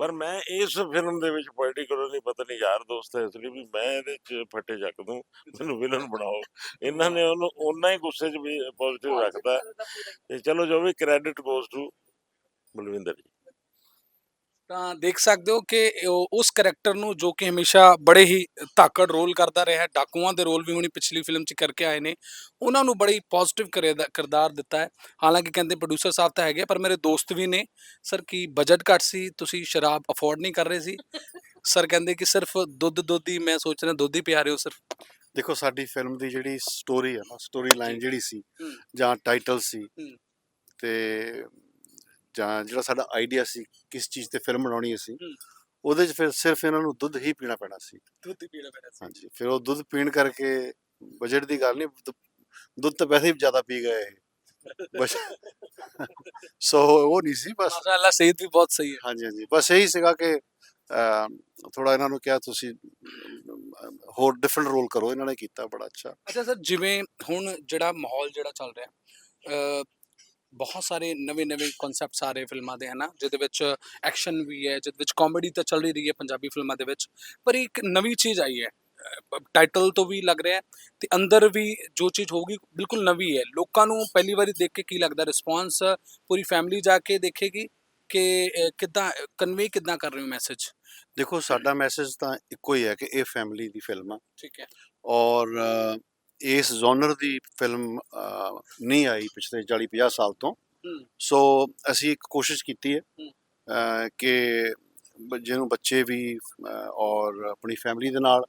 ਪਰ ਮੈਂ ਇਸ ਫਿਲਮ ਦੇ ਵਿੱਚ ਪਾਰਟਿਕੂਲਰਲੀ ਪਤਾ ਨਹੀਂ ਯਾਰ ਦੋਸਤ ਹੈ ਇਸ ਲਈ ਵੀ ਮੈਂ ਇਹਦੇ ਚ ਫੱਟੇ ਚੱਕ ਦੂੰ ਮੈਨੂੰ ਵਿਲਨ ਬਣਾਓ। ਇਹਨਾਂ ਨੇ ਉਹਨੂੰ ਓਨਾ ਹੀ ਗੁੱਸੇ ਚ ਵੀ ਪੋਜ਼ਿਟਿਵ ਰੱਖਦਾ ਤੇ ਚਲੋ ਜੋ ਵੀ credit goes to Balwinder ji. ਤਾਂ ਦੇਖ ਸਕਦੇ ਹੋ ਕਿ ਉਹ- ਉਸ ਕਰੈਕਟਰ ਨੂੰ ਜੋ ਕਿ ਹਮੇਸ਼ਾ ਬੜੇ ਹੀ ਧਾਕੜ ਰੋਲ ਕਰਦਾ ਰਿਹਾ ਹੈ ਡਾਕੂਆਂ ਦੇ ਰੋਲ ਵੀ ਹੁਣੀ ਪਿਛਲੀ ਫਿਲਮ 'ਚ ਕਰਕੇ ਆਏ ਨੇ ਉਹਨਾਂ ਨੂੰ ਬੜੀ ਪੋਜ਼ਿਟਿਵ ਕਿਰਦਾਰ ਦਿੱਤਾ ਹੈ। ਹਾਲਾਂਕਿ ਕਹਿੰਦੇ ਪ੍ਰੋਡਿਊਸਰ ਸਾਹਿਬ ਤਾਂ ਹੈਗੇ ਆ, ਪਰ ਮੇਰੇ ਦੋਸਤ ਵੀ ਨੇ। ਸਰ ਕੀ ਬਜਟ ਘੱਟ ਸੀ? ਤੁਸੀਂ ਸ਼ਰਾਬ ਅਫੋਰਡ ਨਹੀਂ ਕਰ ਰਹੇ ਸੀ? ਸਰ ਕਹਿੰਦੇ ਕਿ ਸਿਰਫ ਦੁੱਧ ਦੁੱਧ ਹੀ ਮੈਂ ਸੋਚ ਰਿਹਾ ਦੁੱਧ ਹੀ ਪਿਆ ਰਹੇ ਹੋ ਸਿਰਫ। ਦੇਖੋ ਸਾਡੀ ਫਿਲਮ ਦੀ ਜਿਹੜੀ ਸਟੋਰੀ ਹੈ ਨਾ ਸਟੋਰੀ ਲਾਈਨ ਜਿਹੜੀ ਸੀ ਹੂੰ। ਜਾਂ ਟਾਈਟਲ ਸੀ ਹੂੰ। ਤੇ ਜਾਂ ਜਿਹੜਾ ਸਾਡਾ ਆਈਡੀਆ ਸੀ ਕਿਸ ਚੀਜ਼ ਤੇ ਫਿਲਮ ਬਣਾਉਣੀ ਹੂੰ। ਉਹਦੇ 'ਚ ਫਿਰ ਸਿਰਫ ਇਹਨਾਂ ਨੂੰ ਦੁੱਧ ਹੀ ਪੀਣਾ ਪੈਣਾ ਸੀ। ਦੁੱਧ ਹੀ ਪੀਣਾ ਪੈਣਾ ਸੀ। ਹਾਂਜੀ ਫਿਰ ਉਹ ਦੁੱਧ ਪੀਣ ਕਰਕੇ ਬਜਟ ਦੀ ਗੱਲ ਨਹੀਂ ਦੁੱਧ ਤਾਂ ਵੈਸੇ ਹੀ ਜ਼ਿਆਦਾ ਪੀ ਗਏ ਬਸ ਸੋ ਉਹ ਨਹੀਂ ਸੀ ਬਸ ਮਾਸ਼ਾਅੱਲਾ ਸਿਹਤ ਵੀ ਬਹੁਤ ਸਹੀ ਹੈ। ਹਾਂਜੀ ਹਾਂਜੀ ਬਸ ਇਹੀ ਸੀਗਾ ਕਿ ਥੋੜਾ ਇਹਨਾਂ ਨੂੰ ਕਿਹਾ ਤੁਸੀਂ ਹੋਰ ਡਿਫਰੈਂਟ ਰੋਲ ਕਰੋ ਇਹਨਾਂ ਨੇ ਕੀਤਾ ਬੜਾ ਅੱਛਾ। ਅੱਛਾ ਸਰ ਜਿਵੇਂ ਹੁਣ ਜਿਹੜਾ ਮਾਹੌਲ ਜਿਹੜਾ ਚੱਲ ਰਿਹਾ ਬਹੁਤ ਸਾਰੇ ਨਵੇਂ ਨਵੇਂ ਕਨਸੈਪਟਸ ਆ ਰਹੇ ਫਿਲਮਾਂ ਦੇ ਹਨਾ? ਜਿਹਦੇ ਵਿੱਚ ਐਕਸ਼ਨ ਵੀ ਹੈ ਜਿਹਦੇ ਵਿੱਚ ਕਾਮੇਡੀ ਤਾਂ ਚੱਲ ਹੀ ਰਹੀ ਹੈ ਪੰਜਾਬੀ ਫਿਲਮਾਂ ਦੇ ਵਿੱਚ ਪਰ ਇੱਕ ਨਵੀਂ ਚੀਜ਼ ਆਈ ਹੈ। ਟਾਈਟਲ ਤੋਂ ਵੀ ਲੱਗ ਰਿਹਾ ਹੈ ਤੇ ਅੰਦਰ ਵੀ ਜੋ ਚੀਜ਼ ਹੋਊਗੀ ਬਿਲਕੁਲ ਨਵੀਂ ਹੈ। ਲੋਕਾਂ ਨੂੰ ਪਹਿਲੀ ਵਾਰੀ ਦੇਖ ਕੇ ਕੀ ਲੱਗਦਾ ਰਿਸਪੌਂਸ ਪੂਰੀ ਫੈਮਿਲੀ ਜਾ ਕੇ ਦੇਖੇਗੀ ਕਿ ਕਿੱਦਾਂ ਕਨਵੇ ਕਿੱਦਾਂ ਕਰ ਰਹੇ ਹੋ ਮੈਸੇਜ ਦੇਖੋ ਸਾਡਾ ਮੈਸੇਜ ਤਾਂ ਇੱਕੋ ਹੀ ਹੈ ਕਿ ਇਹ ਫੈਮਿਲੀ ਦੀ ਫਿਲਮ ਆ। ਠੀਕ ਹੈ। ਔਰ ਇਸ ਜਨਰ ਦੀ ਫਿਲਮ ਨਹੀਂ ਆਈ ਪਿਛਲੇ 40 50 ਸਾਲ ਤੋਂ। ਸੋ ਅਸੀਂ ਇੱਕ ਕੋਸ਼ਿਸ਼ ਕੀਤੀ ਹੈ ਕਿ ਜਿਹਨੂੰ ਬੱਚੇ ਵੀ ਔਰ ਆਪਣੀ ਫੈਮਿਲੀ ਦੇ ਨਾਲ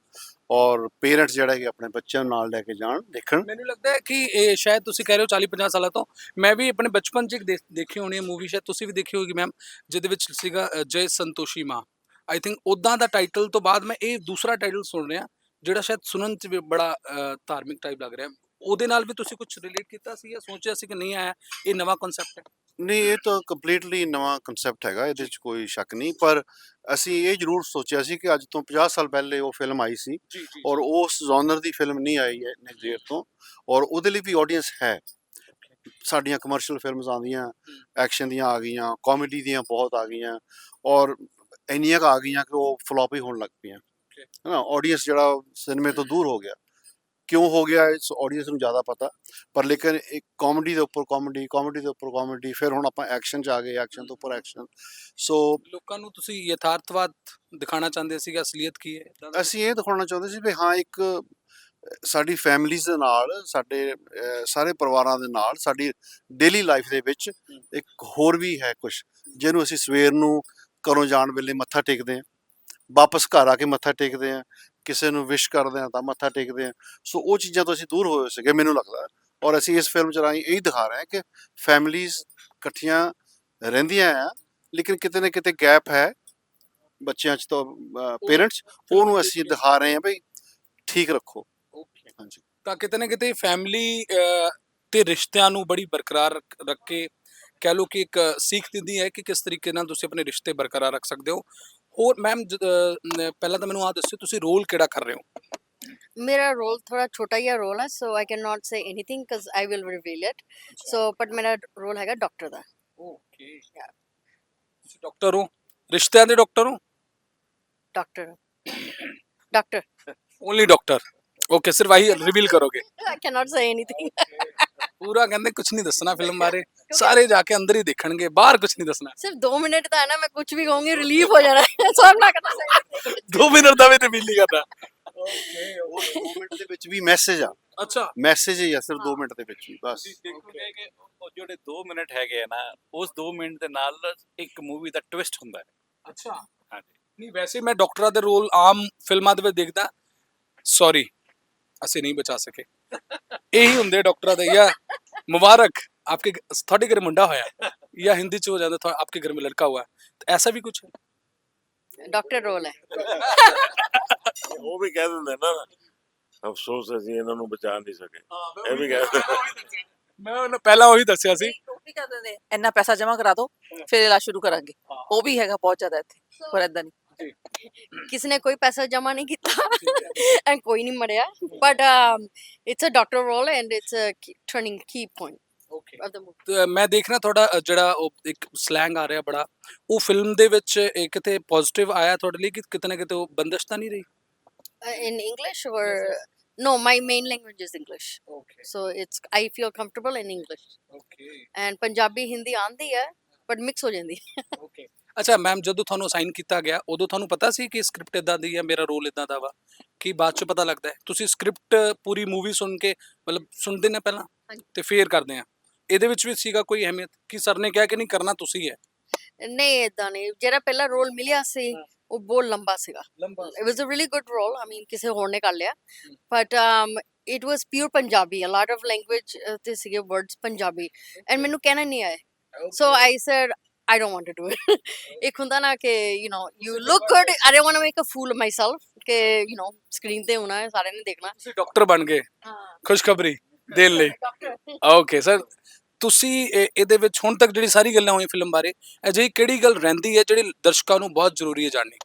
ਔਰ ਪੇਰੈਂਟਸ ਜਿਹੜਾ ਕਿ ਆਪਣੇ ਬੱਚਿਆਂ ਨਾਲ ਲੈ ਕੇ ਜਾਣ ਦੇਖਣ। ਮੈਨੂੰ ਲੱਗਦਾ ਹੈ ਕਿ ਇਹ ਸ਼ਾਇਦ ਤੁਸੀਂ ਕਹਿ ਰਹੇ ਹੋ 40 50 ਸਾਲਾਂ ਤੋਂ। ਮੈਂ ਵੀ ਆਪਣੇ ਬਚਪਨ 'ਚ ਇੱਕ ਦੇਖ- ਹੋਣੀ ਹੈ ਮੂਵੀ ਸ਼ਾਇਦ ਤੁਸੀਂ ਵੀ ਦੇਖੀ ਹੋਗੀ ਮੈਮ ਜਿਹਦੇ ਵਿੱਚ ਸੀਗਾ ਜੈ ਸੰਤੋਸ਼ੀ ਮਾਂ। ਆਈ ਥਿੰਕ ਉਦਾਂ ਦਾ ਟਾਈਟਲ ਤੋਂ ਬਾਅਦ ਮੈਂ ਇਹ ਦੂਸਰਾ ਟਾਈਟਲ ਸੁਣ ਰਿਹਾ। ਜਿਹੜਾ ਸ਼ਾਇਦ ਸੁਣਨ ਚ ਵੀ ਬੜਾ ਧਾਰਮਿਕ ਟਾਈਪ ਲੱਗ ਰਿਹਾ। ਉਹਦੇ ਨਾਲ ਵੀ ਤੁਸੀਂ ਕੁਝ ਰਿਲੇਟ ਕੀਤਾ ਸੀ ਜਾਂ ਸੋਚਿਆ ਸੀ ਕਿ ਨਹੀਂ ਆਇਆ ਇਹ ਨਵਾਂ ਕਨਸੈਪਟ ਹੈ? ਨਹੀਂ ਇਹ ਤਾਂ ਕੰਪਲੀਟਲੀ ਨਵਾਂ ਕਨਸੈਪਟ ਹੈਗਾ ਇਹਦੇ ਵਿੱਚ ਕੋਈ ਸ਼ੱਕ ਨਹੀਂ। ਪਰ ਅਸੀਂ ਇਹ ਜ਼ਰੂਰ ਸੋਚਿਆ ਸੀ ਕਿ ਅੱਜ ਤੋਂ 50 ਸਾਲ ਪਹਿਲੇ ਉਹ ਫਿਲਮ ਆਈ ਸੀ ਔਰ ਉਸ ਜ਼ੋਨਰ ਦੀ ਫਿਲਮ ਨਹੀਂ ਆਈ ਹੈ ਇੰਨੇ ਦੇਰ ਤੋਂ ਔਰ ਉਹਦੇ ਲਈ ਵੀ ਆਡੀਅנס ਹੈ। ਸਾਡੀਆਂ ਕਮਰਸ਼ੀਅਲ ਫਿਲਮਸ ਆਉਂਦੀਆਂ ਐਕਸ਼ਨ ਦੀਆਂ ਆ ਗਈਆਂ ਕਾਮੇਡੀ ਦੀਆਂ ਬਹੁਤ ਆ ਗਈਆਂ ਔਰ ਇੰਨੀਆਂ ਆ ਗਈਆਂ ਕਿ ਉਹ ਫਲੋਪ ਹੀ ਹੋਣ ਲੱਗ ਪਈਆਂ। ਹੈ ਨਾ ਆਡੀਅנס ਜਿਹੜਾ ਸਿਨੇਮੇ ਤੋਂ ਦੂਰ ਹੋ ਗਿਆ। ਕਿਉਂ ਹੋ ਗਿਆ ਇਸ ਆਡੀਅנס ਨੂੰ ਜ਼ਿਆਦਾ ਪਤਾ। ਪਰ ਲੇਕਿਨ ਇੱਕ ਕਾਮੇਡੀ ਦੇ ਉੱਪਰ ਕਾਮੇਡੀ ਕਾਮੇਡੀ ਦੇ ਉੱਪਰ ਕਾਮੇਡੀ ਫਿਰ ਹੁਣ ਆਪਾਂ ਐਕਸ਼ਨ 'ਚ ਆ ਗਏ ਐਕਸ਼ਨ ਤੋਂ ਉੱਪਰ ਐਕਸ਼ਨ ਸੋ ਲੋਕਾਂ ਨੂੰ ਤੁਸੀਂ ਯਥਾਰਥਵਾਦ ਦਿਖਾਉਣਾ ਚਾਹੁੰਦੇ ਸੀ ਕਿ ਅਸਲੀਅਤ ਕੀ ਹੈ? ਅਸੀਂ ਇਹ ਦਿਖਾਉਣਾ ਚਾਹੁੰਦੇ ਸੀ ਵੀ ਹਾਂ ਇੱਕ ਸਾਡੀ ਫੈਮਿਲੀਜ਼ ਦੇ ਨਾਲ ਸਾਡੇ ਸਾਰੇ ਪਰਿਵਾਰਾਂ ਦੇ ਨਾਲ ਸਾਡੀ ਡੇਲੀ ਲਾਈਫ ਦੇ ਵਿੱਚ ਇੱਕ ਹੋਰ ਵੀ ਹੈ ਕੁਝ ਜਿਹਨੂੰ ਅਸੀਂ ਸਵੇਰ ਨੂੰ ਘਰੋਂ ਜਾਣ ਵੇਲੇ ਮੱਥਾ ਟੇਕਦੇ ਹਾਂ। ਵਾਪਸ ਘਰ ਆ ਕੇ ਮੱਥਾ ਟੇਕਦੇ ਹਾਂ ਕਿਸੇ ਨੂੰ ਵਿਸ਼ ਕਰਦੇ ਹਾਂ ਤਾਂ ਮੱਥਾ ਟੇਕਦੇ ਹਾਂ ਸੋ ਉਹ ਚੀਜ਼ਾਂ ਤੋਂ ਅਸੀਂ ਦੂਰ ਹੋਏ ਸੀਗੇ ਮੈਨੂੰ ਲੱਗਦਾ ਔਰ ਅਸੀਂ ਇਸ ਫਿਲਮ ਚ ਰਾਹੀਂ ਇਹੀ ਦਿਖਾ ਰਹੇ ਹਾਂ ਕਿ ਫੈਮਿਲੀਜ਼ ਇਕੱਠੀਆਂ ਰਹਿੰਦੀਆਂ ਆ ਲੇਕਿਨ ਕਿਤੇ ਨਾ ਕਿਤੇ ਗੈਪ ਹੈ ਬੱਚਿਆਂ ਚ ਤਾਂ ਪੇਰੈਂਟਸ ਉਹਨੂੰ ਅਸੀਂ ਦਿਖਾ ਰਹੇ ਹਾਂ ਬਈ ਠੀਕ ਰੱਖੋ. ਹਾਂਜੀ। ਤਾਂ ਕਿਤੇ ਨਾ ਕਿਤੇ ਫੈਮਿਲੀ ਤੇ ਰਿਸ਼ਤਿਆਂ ਨੂੰ ਬੜੀ ਬਰਕਰਾਰ ਰੱਖ- ਰੱਖ ਕੇ ਕਹਿ ਲਓ ਕਿ ਇੱਕ ਸੀਖ ਦਿੰਦੀ ਹੈ ਕਿ ਕਿਸ ਤਰੀਕੇ ਨਾਲ ਤੁਸੀਂ ਆਪਣੇ ਰਿਸ਼ਤੇ ਬਰਕਰਾਰ ਰੱਖ ਸਕਦੇ ਹੋ। ਹੋਰ ਮੈਮ ਪਹਿਲਾਂ ਤਾਂ ਮੈਨੂੰ ਆ ਦੱਸਿਓ ਤੁਸੀਂ ਰੋਲ ਕਿਹੜਾ ਕਰ ਰਹੇ ਹੋ? ਮੇਰਾ ਰੋਲ ਥੋੜਾ ਛੋਟਾ ਜਿਹਾ ਰੋਲ ਹੈ so I can not say anything cause I will reveal it so but ਮੇਰਾ ਰੋਲ ਹੈਗਾ ਡਾਕਟਰ ਦਾ। ਓਕੇ ਤੁਸੀਂ ਡਾਕਟਰ ਹੋ? ਰਿਸ਼ਤਿਆਂ ਦੇ ਡਾਕਟਰ ਹੋ? Doctor doctor only doctor okay ਸਿਰਫ ਆਹੀ ਰਿਵੀਲ ਕਰੋਗੇ I can not say anything ਪੂਰਾ ਕਹਿੰਦੇ ਕੁਝ ਨਹੀਂ ਦੱਸਣਾ ਫਿਲਮ ਬਾਰੇ ਸਾਰੇ ਜਾ ਕੇ ਅੰਦਰ ਹੀ ਦੇਖਣਗੇ ਬਾਹਰ ਕੁਝ ਨਹੀਂ ਦੱਸਣਾ सिर्फ दो मिनट का है ना मैं कुछ भी कहूंगी रिलीव हो जाना है सो आई एम नॉट करना 2 ਮਿੰਟ ਦਾ ਵੀ ਰਿਵੀਲ ਨਹੀਂ ਕਰਨਾ ਉਹ 2 ਮਿੰਟ ਦੇ ਵਿੱਚ ਵੀ ਮੈਸੇਜ ਆ ਅੱਛਾ ਮੈਸੇਜ ਹੀ ਆ ਸਿਰਫ 2 ਮਿੰਟ ਦੇ ਵਿੱਚ ਵੀ ਬਸ ਤੁਸੀਂ ਦੇਖੋਗੇ ਕਿ ਉਹ ਜਿਹੜੇ 2 ਮਿੰਟ ਹੈਗੇ ਆ ਨਾ ਉਸ 2 ਮਿੰਟ ਦੇ ਨਾਲ ਇੱਕ ਮੂਵੀ ਦਾ ਟਵਿਸਟ ਹੁੰਦਾ ਹੈ ਅੱਛਾ ਹਾਂਜੀ ਨਹੀਂ ਵੈਸੇ ਮੈਂ ਡਾਕਟਰਾਂ ਦੇ ਰੋਲ ਆਮ ਫਿਲਮਾਂ ਦੇ ਵਿੱਚ ਦੇਖਦਾ ਸੌਰੀ ਅਸੀਂ ਨਹੀਂ ਬਚਾ ਸਕੇ ਇਹੀ ਹੁੰਦੇ ਡਾਕਟਰਾਂ ਦੇ ਯਾ ਮੁਬਾਰਕ आपके घ- ਤੁਹਾਡੇ ਘਰ ਮੁੰਡਾ ਹੋਇਆ ਜਾਂ ਹਿੰਦੀ ਚ ਹੋ ਜਾਂਦਾ ਥੋੜਾ आपके घर में लड़का हुआ तो ऐसा भी कुछ है डॉक्टर रोल है ਉਹ ਵੀ ਕਹਿ ਦਿੰਦੇ ਨਾ ਅਫਸੋਸ ਅਸੀਂ ਇਹਨਾਂ ਨੂੰ ਬਚਾ ਨਹੀਂ ਸਕੇ ਇਹ ਵੀ ਕਹਿ ਮੈਂ ਉਹਨੂੰ ਪਹਿਲਾਂ ਉਹੀ ਦੱਸਿਆ ਸੀ ਉਹ ਵੀ ਕਰ ਦਿੰਦੇ ਇੰਨਾ ਪੈਸਾ ਜਮ੍ਹਾਂ ਕਰਾ ਦਿਓ ਫਿਰ ਇਲਾਜ ਸ਼ੁਰੂ ਕਰਾਂਗੇ ਉਹ ਵੀ ਹੈਗਾ ਬਹੁਤ ਜ਼ਿਆਦਾ ਇੱਥੇ ਪਰ ਏਦਾਂ ਨਹੀਂ ਕਿਸ ਨੇ ਕੋਈ ਪੈਸਾ ਜਮਾ ਨਹੀਂ ਕੀਤਾ ਐਂਡ ਕੋਈ ਨਹੀਂ ਮਰਿਆ but it's a doctor role and it's a turning Ki point okay ਮੈਂ ਦੇਖ ਰਿਹਾ ਤੁਹਾਡਾ ਜਿਹੜਾ ਉਹ ਇੱਕ ਸਲੈਂਗ ਆ ਰਿਹਾ ਬੜਾ ਉਹ ਫਿਲਮ ਦੇ ਵਿੱਚ ਕਿਤੇ ਪੋਜ਼ਿਟਿਵ ਆਇਆ ਤੁਹਾਡੇ ਲਈ ਕਿ ਕਿਤਨਾ ਕਿਤੇ ਉਹ ਬੰਦਸ਼ ਤਾਂ ਨਹੀਂ ਰਹੀ in English or yes, yes. no, my main language is English. Okay. So it's I feel comfortable in English. Okay. And Punjabi Hindi aandi hai, but mix ho jandi. okay. ਅੱਛਾ ਮੈਮ ਜਦੋਂ ਤੁਹਾਨੂੰ sign ਕੀਤਾ ਗਿਆ ਉਦੋਂ ਤੁਹਾਨੂੰ ਪਤਾ ਸੀ ਕਿ script ਇਦਾਂ ਦੀ ਹੈ ਮੇਰਾ ਰੋਲ ਇਦਾਂ ਦਾ ਵਾ? ਕਿ ਬਾਅਦ ਚ ਪਤਾ ਲੱਗਦਾ ਹੈ? ਤੁਸੀਂ ਸਕ੍ਰਿਪਟ ਪੂਰੀ ਮੂਵੀ ਸੁਣ ਕੇ ਮਤਲਬ ਸੁਣਦੇ ਨੇ ਪਹਿਲਾਂ? ਹਾਂਜੀ। ਤੇ ਫੇਰ ਕਰਦੇ ਆ। ਇਹਦੇ ਵਿੱਚ ਵੀ ਸੀਗਾ ਕੋਈ ਅਹਿਮੀਅਤ? ਕਿ ਸਰ ਨੇ ਕਿਹਾ ਕਿ ਨਹੀਂ ਕਰਨਾ ਤੁਸੀਂ ਹੈ? ਨਹੀਂ ਇਦਾਂ ਨਹੀਂ। ਜਿਹੜਾ ਪਹਿਲਾ ਰੋਲ ਮਿਲਿਆ ਸੀ ਹਾਂ। ਉਹ ਬਹੁਤ ਲੰਬਾ ਸੀਗਾ। ਲੰਬਾ it was a really good role. I mean ਕਿਸੇ ਹੋਰ ਨੇ ਕਰ ਲਿਆ। um it was pure punjabi. A lot of uh, ਤੇ ਸੀਗੇ words ਪੰਜਾਬੀ and ਮੈਨੂੰ ਕਹਿਣਾ ਨਹੀਂ ਆਏ so i said i don't want to do it. ਇੱਕ ਹੁੰਦਾ ਨਾ ਕਿ you know you look good. I don't want to make a fool of myself ਕਿ you know screen ਤੇ ਹੋਣਾ ਹੈ ਸਾਰਿਆਂ ਨੇ ਦੇਖਣਾ ਤੁਸੀਂ ਡਾਕਟਰ ਬਣ ਗਏ ਹਾਂ ਖੁਸ਼ਖਬਰੀ ਦੇਣ ਲਈ ਓਕੇ ਸਰ ਤੁਸੀਂ ਇਹ- ਇਹਦੇ ਵਿੱਚ ਹੁਣ ਤੱਕ ਜਿਹੜੀ ਸਾਰੀ ਗੱਲਾਂ ਹੋਈਆਂ ਫਿਲਮ ਬਾਰੇ ਅਜਿਹੀ ਕਿਹੜੀ ਗੱਲ ਰਹਿੰਦੀ ਹੈ ਜਿਹੜੀ ਦਰਸ਼ਕਾਂ ਨੂੰ ਬਹੁਤ ਜ਼ਰੂਰੀ ਹੈ ਜਾਣਨੀ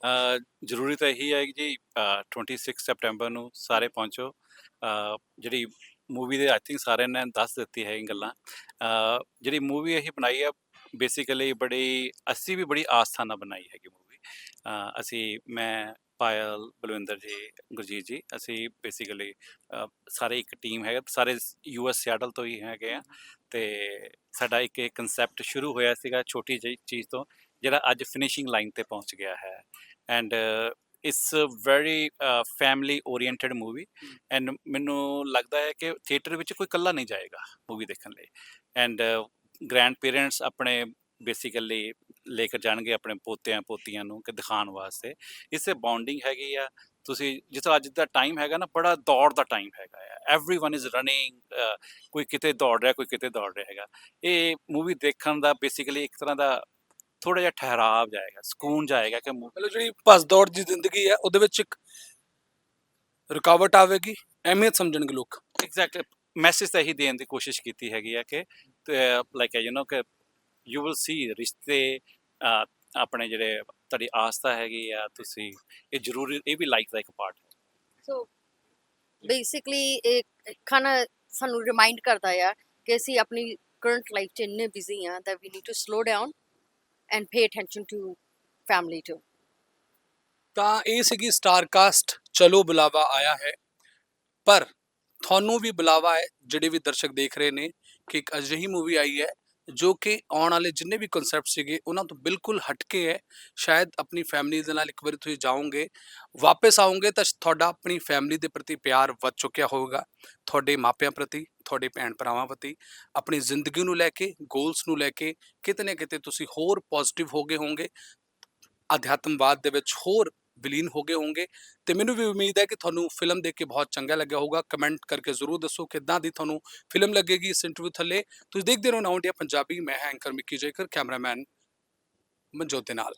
ਅ, ਜ਼ਰੂਰੀ ਤਾਂ ਇਹੀ ਹੈ ਕਿ ਜੀ ਅ, 26 ਸੈਪਟੈਂਬਰ ਨੂੰ ਸਾਰੇ ਪਹੁੰਚੋ ਅ, ਜਿਹੜੀ ਮੂਵੀ ਦੇ ਆਈ ਥਿੰਕ ਸਾਰਿਆਂ ਨੇ ਦੱਸ ਦਿੱਤੀ ਹੈ ਇਹ ਗੱਲਾਂ ਅ, ਜਿਹੜੀ ਮੂਵੀ ਇਹ ਬਣਾਈ ਹੈ ਬੇਸਿਕਲੀ ਬੜੀ ਅਸੀਂ ਵੀ ਬੜੀ ਆਸਥਾ ਨਾਲ ਬਣਾਈ ਹੈਗੀ ਮੂਵੀ ਅਸੀਂ ਮੈਂ ਪਾਇਲ ਬਲਵਿੰਦਰ ਜੀ ਗੁਰਜੀਤ ਜੀ ਅਸੀਂ ਬੇਸਿਕਲੀ ਸਾਰੇ ਇੱਕ ਟੀਮ ਹੈਗਾ ਸਾਰੇ ਯੂਐਸ ਸਿਆਟਲ ਤੋਂ ਹੀ ਹੈਗੇ ਆ। ਤੇ ਸਾਡਾ ਇੱਕ ਇਹ ਕਨਸੈਪਟ ਸ਼ੁਰੂ ਹੋਇਆ ਸੀਗਾ ਛੋਟੀ ਜਿਹੀ ਚੀਜ਼ ਤੋਂ ਜਿਹੜਾ ਅੱਜ ਫਿਨਿਸ਼ਿੰਗ ਲਾਈਨ ਤੇ ਪਹੁੰਚ ਗਿਆ ਹੈ। And it's very family oriented movie and ਮੈਨੂੰ ਲੱਗਦਾ ਹੈ ਕਿ ਥੀਏਟਰ ਵਿੱਚ ਕੋਈ ਇਕੱਲਾ ਨਹੀਂ ਜਾਏਗਾ ਮੂਵੀ ਦੇਖਣ ਲਈ। ਐਂਡ ਗ੍ਰੈਂਡ ਪੇਰੈਂਟਸ ਆਪਣੇ ਬੇਸਿਕਲੀ ਲੈ ਕੇ ਜਾਣਗੇ ਆਪਣੇ ਪੋਤਿਆਂ ਪੋਤੀਆਂ ਨੂੰ ਕਿ ਦਿਖਾਉਣ ਵਾਸਤੇ ਇਸੇ ਬੌਂਡਿੰਗ ਹੈਗੀ ਆ ਤੁਸੀਂ ਜਿਸ ਅੱਜ ਦਾ ਟਾਈਮ ਹੈਗਾ ਨਾ ਬੜਾ ਦੌੜ ਦਾ ਟਾਈਮ ਹੈਗਾ ਆ एवरीवन ਇਜ਼ ਰਨਿੰਗ ਕੋਈ ਕਿਤੇ ਦੌੜ ਰਿਹਾ ਕੋਈ ਕਿਤੇ ਦੌੜ ਰਿਹਾ ਹੈਗਾ ਇਹ ਮੂਵੀ ਦੇਖਣ ਦਾ ਬੇਸਿਕਲੀ ਇੱਕ ਤਰ੍ਹਾਂ ਦਾ ਥੋੜਾ ਜਿਹਾ ਠਹਿਰਾਵ ਜਾਏਗਾ ਸਕੂਨ ਜਾਏਗਾ ਕਿ ਮੂ- ਮਤਲਬ ਜਿਹੜੀ ਭੱਜ ਦੌੜ ਦੀ ਜ਼ਿੰਦਗੀ ਹੈ ਉਹਦੇ ਵਿੱਚ ਇੱਕ ਰੁਕਾਵਟ ਆਵੇਗੀ ਅਹਿਮੀਅਤ ਸਮਝਣਗੇ ਲੋਕ ਐਗਜ਼ੈਕਟ ਮੈਸੇਜ ਤਾਂ ਇਹੀ ਦੇਣ ਦੀ ਕੋਸ਼ਿਸ਼ ਕੀਤੀ ਹੈਗੀ ਆ ਕਿ ਲਾਈਕ ਯੂ نو ਕਿ ਯੂ ਵਿਲ ਸੀ ਰਿਸ਼ਤੇ ਆਪਣੇ ਜਿਹੜੇ ਤੁਹਾਡੀ ਆਸਥਾ ਹੈਗੀ ਆ ਤੁਸੀਂ ਇਹ ਜ਼ਰੂਰੀ ਇਹ ਵੀ ਲਾਈਫ ਦਾ ਇੱਕ ਪਾਰਟ ਹੈ। ਸੋ ਬੇਸਿਕਲੀ ਇਹ ਖਾਣਾ ਸਾਨੂੰ ਰਿਮਾਈਂਡ ਕਰਦਾ ਆ ਕਿ ਅਸੀਂ ਆਪਣੀ ਕਰੰਟ ਲਾਈਫ 'ਚ ਇੰਨੇ ਬਿਜ਼ੀ ਆ that we need to slow down and pay attention to family too ਤਾਂ ਇਹ ਸੀਗੀ ਸਟਾਰ ਕਾਸਟ ਚਲੋ ਬੁਲਾਵਾ ਆਇਆ ਹੈ ਪਰ ਤੁਹਾਨੂੰ ਵੀ ਬੁਲਾਵਾ ਹੈ ਜਿਹੜੇ ਵੀ ਦਰਸ਼ਕ ਦੇਖ ਰਹੇ ਨੇ ਕਿ ਇੱਕ ਅਜਿਹੀ ਮੂਵੀ ਆਈ ਹੈ ਜੋ ਕਿ ਆਉਣ ਵਾਲੇ ਜਿੰਨੇ ਵੀ ਕਨਸੈਪਟ ਸੀਗੇ, ਉਹਨਾਂ ਤੋਂ ਬਿਲਕੁਲ ਹਟਕੇ ਹੈ। ਸ਼ਾਇਦ ਆਪਣੀ ਫੈਮਿਲੀ ਦੇ ਨਾਲ ਇੱਕ ਵਾਰੀ ਤੁਸੀਂ ਜਾਓਗੇ, ਵਾਪਸ ਆਓਗੇ ਤਾਂ ਤੁਹਾਡਾ ਆਪਣੀ ਫੈਮਿਲੀ ਦੇ ਪ੍ਰਤੀ ਪਿਆਰ ਵੱਧ ਚੁੱਕਿਆ ਹੋਵੇਗਾ। ਤੁਹਾਡੇ ਮਾਪਿਆਂ ਪ੍ਰਤੀ, ਤੁਹਾਡੇ ਭੈਣ ਭਰਾਵਾਂ ਪ੍ਰਤੀ, ਆਪਣੀ ਜ਼ਿੰਦਗੀ ਨੂੰ ਲੈ ਕੇ ਗੋਲਸ ਨੂੰ ਲੈ ਕੇ ਕਿਤੇ ਨਾ ਕਿਤੇ ਤੁਸੀਂ ਹੋਰ ਪੋਜ਼ਿਟਿਵ ਹੋ ਗਏ ਹੋਵੋਗੇ। ਅਧਿਆਤਮਵਾਦ ਦੇ ਵਿੱਚ ਹੋਰ ਵਿਲੀਨ ਹੋ ਗਏ ਹੋਵੋਗੇ ਤੇ ਮੈਨੂੰ ਵੀ ਉਮੀਦ ਹੈ ਕਿ ਤੁਹਾਨੂੰ ਫਿਲਮ ਦੇਖ ਕੇ ਬਹੁਤ ਚੰਗਾ ਲੱਗਿਆ ਹੋਊਗਾ। ਕਮੈਂਟ ਕਰਕੇ ਜ਼ਰੂਰ ਦੱਸੋ ਕਿੱਦਾਂ ਦੀ ਤੁਹਾਨੂੰ ਫਿਲਮ ਲੱਗੇਗੀ ਇਸ ਇੰਟਰਵਿਊ ਥੱਲੇ। ਤੁਸੀਂ ਦੇਖਦੇ ਰਹੋ ਨਾਉ ਇੰਡੀਆ ਪੰਜਾਬੀ। ਮੈਂ ਹਾਂ ਐਂਕਰ ਮਿੱਕੀ ਜੇਕਰ ਕੈਮਰਾਮੈਨ ਮਨਜੋਤ ਦੇ ਨਾਲ।